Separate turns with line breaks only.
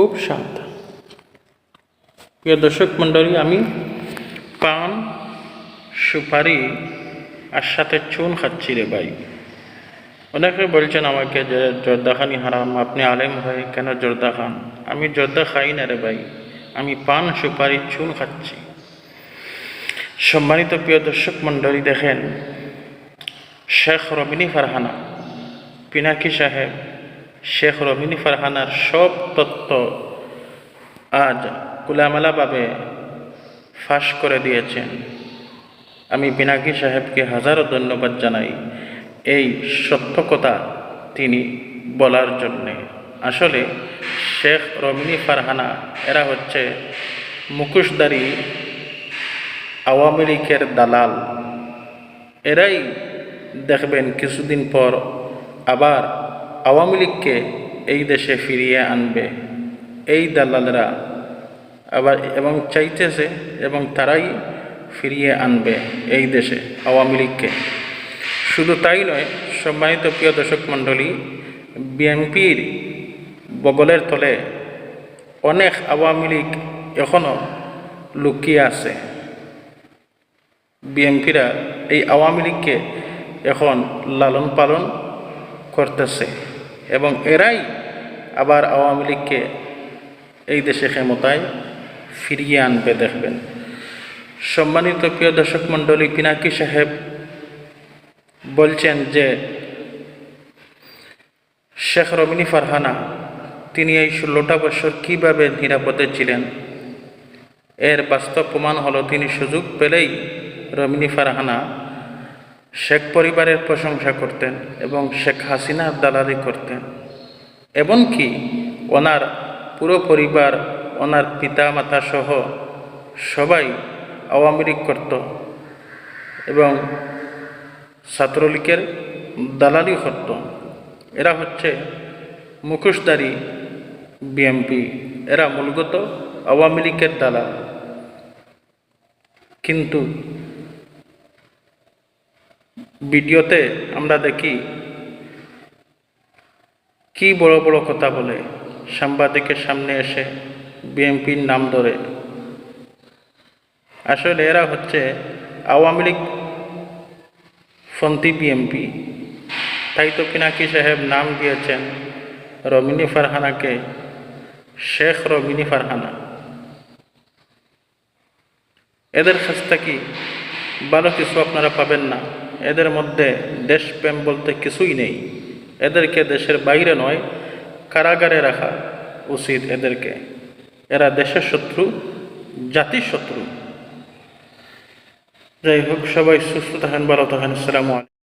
খুব শান্ত প্রিয় দর্শক মণ্ডলী, আমি পান, সুপারি আর সাথে চুন খাচ্ছি রে ভাই। অনেকে বলছেন আমাকে যে, জর্দা খানি হারাম আপনি আলেম হয়ে কেন জর্দা খান? আমি জর্দা খাই না রে ভাই, আমি পান, সুপারি, চুন খাচ্ছি। সম্মানিত প্রিয় দর্শক মণ্ডলী, দেখেন, শেখ রবিনী ফারহানা, পিনাকি সাহেব শেখ রবিনী ফারহানার সব তত্ত্ব আজ কুলামেলাভাবে ফাঁস করে দিয়েছেন। আমি পিনাকি সাহেবকে হাজারো ধন্যবাদ জানাই এই সত্য কথা তিনি বলার জন্যে। আসলে শেখ রমিনী ফারহানা এরা হচ্ছে মুখোশদারি আওয়ামী লীগের দালাল। এরাই দেখবেন কিছুদিন পর আবার আওয়ামী লীগকে এই দেশে ফিরিয়ে আনবে। এই দালালরা আবার এবং চাইতেছে এবং তারাই ফিরিয়ে আনবে এই দেশে আওয়ামী লীগকে। শুধু তাই নয়, সম্মানিত প্রিয় দর্শক মণ্ডলী, বিএনপির বগলের তলে অনেক আওয়ামী লীগ এখনও লুকিয়ে আছে। বিএনপিরা এই আওয়ামী লীগকে এখন লালন পালন করতেছে। এবং এরাই আবার আওয়ামী লীগকে এই দেশে ক্ষমতায় ফিরিয়ে আনবে দেখবেন। সম্মানিত প্রিয় দর্শক মণ্ডলী, পিনাকি সাহেব বলছেন যে, শেখ রমিনী ফারহানা, তিনি এই ষোলোটা বছর কীভাবে নিরাপদে ছিলেন? এর বাস্তব প্রমাণ হলো তিনি সুযোগ পেলেই রমিনী ফারহানা শেখ পরিবারের প্রশংসা করতেন এবং শেখ হাসিনার দালালি করতেন। এমনকি ওনার পুরো পরিবার, ওনার পিতা মাতা সহ সবাই আওয়ামী লীগ করত এবং ছাত্রলীগের দালালি করত। এরা হচ্ছে মুখোশধারী বিএমপি। এরা মূলগত আওয়ামী লীগের দালাল। কিন্তু ভিডিওতে আমরা দেখি, কি বড় বড় কথা বলে সাংবাদিকের সামনে এসে বিএনপির নাম ধরে। আসলে এরা হচ্ছে আওয়ামী লীগ ফন্তি বিএমপি তাই তো পিনাকি সাহেব নাম দিয়েছেন রমিনী ফারহানাকে, শেখ রমিনী ফারহানা। এদের কাছ থেকে ভালো কিছু আপনারা পাবেন না। এদের মধ্যে দেশপ্রেম বলতে কিছুই নেই। এদেরকে দেশের বাইরে নয়, কারাগারে রাখা উচিত এদেরকে। এরা দেশের শত্রু, জাতির শত্রু। যাই হোক, সবাই সুস্থ থাকেন, ভালো থাকেন। আসসালামু